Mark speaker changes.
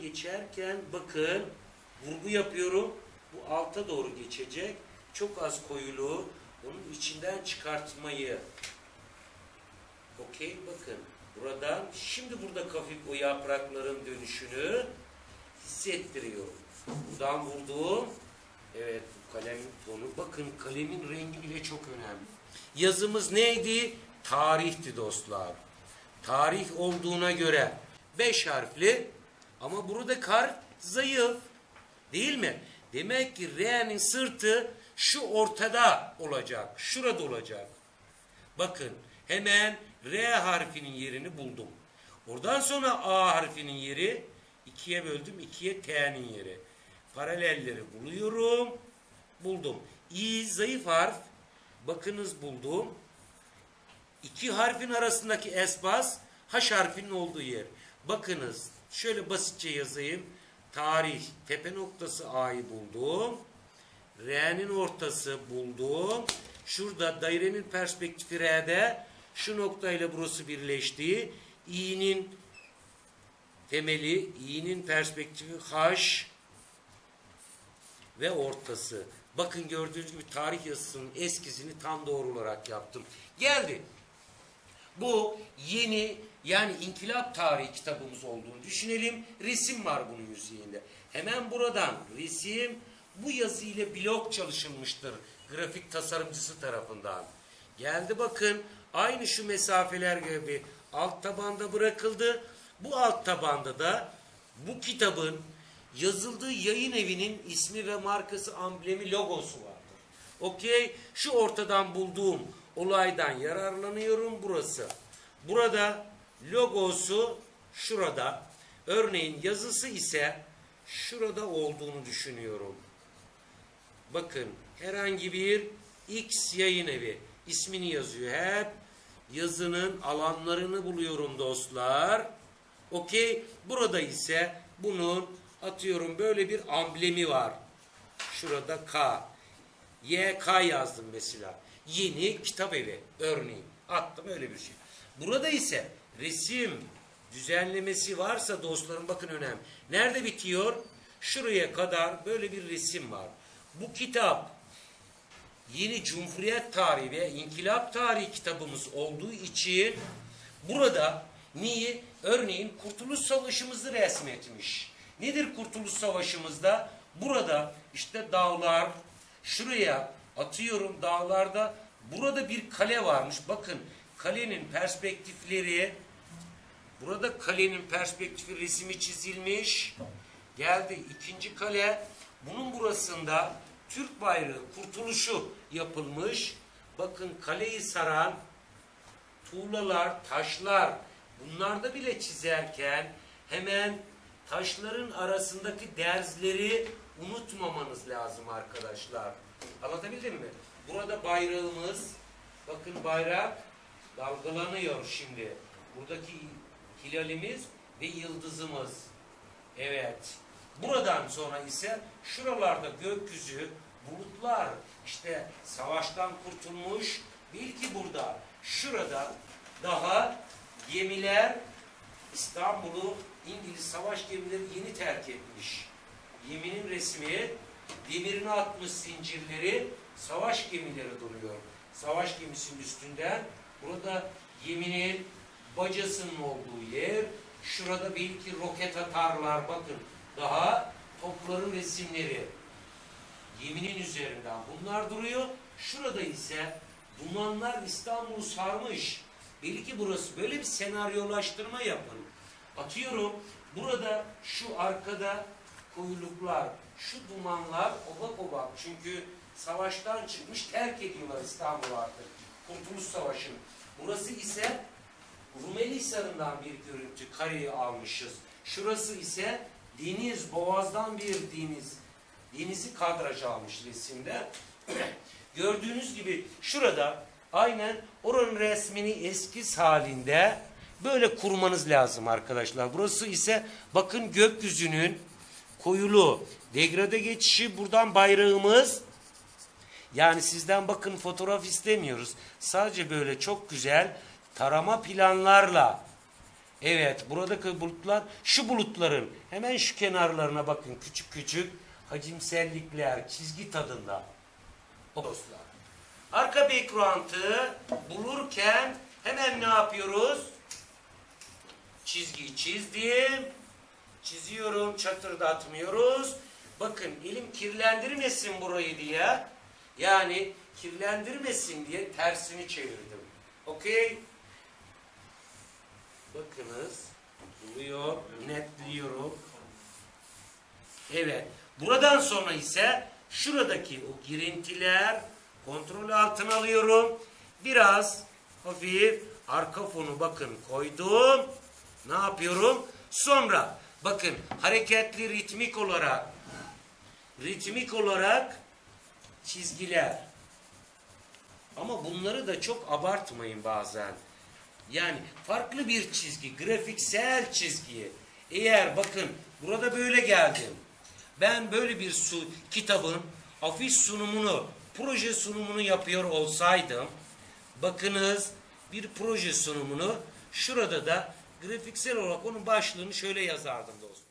Speaker 1: geçerken bakın vurgu yapıyorum. Bu alta doğru geçecek. Çok az koyuluğu onun içinden çıkartmayı. Okey bakın. Buradan şimdi burada hafif o yaprakların dönüşünü hissettiriyorum. Buradan vurduğum evet bu kalem tonu bakın kalemin rengi bile çok önemli. Yazımız neydi? Tarihti dostlar. Tarih olduğuna göre beş harfli ama burada kar zayıf. Değil mi? Demek ki R'nin sırtı şu ortada olacak. Şurada olacak. Bakın hemen R harfinin yerini buldum. Oradan sonra A harfinin yeri ikiye böldüm. ikiye T'nin yeri. Paralelleri buluyorum. Buldum. İ zayıf harf. Bakınız buldum. İki harfin arasındaki esbas H harfinin olduğu yer. Bakınız şöyle basitçe yazayım. Tarih tepe noktası A'yı buldum. R'nin ortası buldum. Şurada dairenin perspektifi R'de şu noktayla burası birleşti. İ'nin temeli, İ'nin perspektifi H ve ortası. Bakın gördüğünüz gibi tarih yazısının eskizini tam doğru olarak yaptım. Geldi. Bu yeni yani inkılap tarihi kitabımız olduğunu düşünelim. Resim var bunun yüzeyinde. Hemen buradan resim bu yazı ile blok çalışılmıştır grafik tasarımcısı tarafından. Geldi bakın aynı şu mesafeler gibi alt tabanda bırakıldı. Bu alt tabanda da bu kitabın yazıldığı yayın evinin ismi ve markası, amblemi, logosu vardır. Okey. Şu ortadan bulduğum olaydan yararlanıyorum burası. Burada logosu şurada. Örneğin yazısı ise şurada olduğunu düşünüyorum. Bakın herhangi bir X yayın evi ismini yazıyor. Hep yazının alanlarını buluyorum dostlar. Okey. Burada ise bunun atıyorum böyle bir amblemi var. Şurada K. YK yazdım mesela. Yeni kitap evi örneğin. Attım öyle bir şey. Burada ise resim düzenlemesi varsa dostlarım bakın önemli. Nerede bitiyor? Şuraya kadar böyle bir resim var. Bu kitap yeni Cumhuriyet tarihi ve İnkılap tarihi kitabımız olduğu için burada niye? Örneğin Kurtuluş Savaşımızı resmetmiş. Nedir Kurtuluş Savaşımızda? Burada işte dağlar, şuraya atıyorum dağlarda burada bir kale varmış. Bakın kalenin perspektifleri burada kalenin perspektifi resmi çizilmiş. Geldi ikinci kale. Bunun burasında Türk bayrağı kurtuluşu yapılmış. Bakın kaleyi saran tuğlalar, taşlar bunlarda bile çizerken hemen taşların arasındaki derzleri unutmamanız lazım arkadaşlar. Anlatabildim mi? Burada bayrağımız, bakın bayrak dalgalanıyor şimdi. Buradaki hilalimiz ve yıldızımız. Evet. Buradan sonra ise şuralarda gökyüzü, bulutlar, işte savaştan kurtulmuş, bil ki burada, şurada daha gemiler İstanbul'u İngiliz savaş gemileri yeni terk etmiş. Geminin resmi, demirini atmış zincirleri, savaş gemileri duruyor. Savaş gemisinin üstünden, burada geminin bacasının olduğu yer, şurada belki roket atarlar, bakın daha topların resimleri geminin üzerinden bunlar duruyor. Şurada ise dumanlar İstanbul'u sarmış. Belki burası böyle bir senaryolaştırma yapın. Atıyorum burada şu arkada koyuluklar, şu dumanlar obak obak. Çünkü savaştan çıkmış terk ediyorlar İstanbul'u artık. Kurtuluş Savaşı'nın. Burası ise Rumeli Hisarı'ndan bir görüntü kareyi almışız. Şurası ise deniz, boğazdan bir deniz. Denizi kadraja almış resimde. Gördüğünüz gibi şurada aynen oranın resmini eskiz halinde böyle kurmanız lazım arkadaşlar. Burası ise bakın gökyüzünün koyulu degrade geçişi buradan bayrağımız yani sizden bakın fotoğraf istemiyoruz. Sadece böyle çok güzel tarama planlarla Evet buradaki bulutlar şu bulutların hemen şu kenarlarına bakın küçük küçük hacimsellikler çizgi tadında. O dostlar. Arka background'ı bulurken hemen ne yapıyoruz? Çizgiyi çizdim. Çiziyorum, çatırdatmıyoruz. Bakın elim kirlendirmesin burayı diye. Yani kirlendirmesin diye tersini çevirdim. Okey? Bakınız. Buluyor, netliyorum. Evet. Buradan sonra ise şuradaki o girintiler kontrol altına alıyorum. Biraz hafif arka fonu bakın koydum. Ne yapıyorum? Sonra bakın hareketli ritmik olarak ritmik olarak çizgiler. Ama bunları da çok abartmayın bazen. Yani farklı bir çizgi, grafiksel çizgiyi. Eğer bakın burada böyle geldim. Ben böyle bir su, kitabın afiş sunumunu, proje sunumunu yapıyor olsaydım, bakınız bir proje sunumunu şurada da grafiksel olarak onun başlığını şöyle yazardım dostum.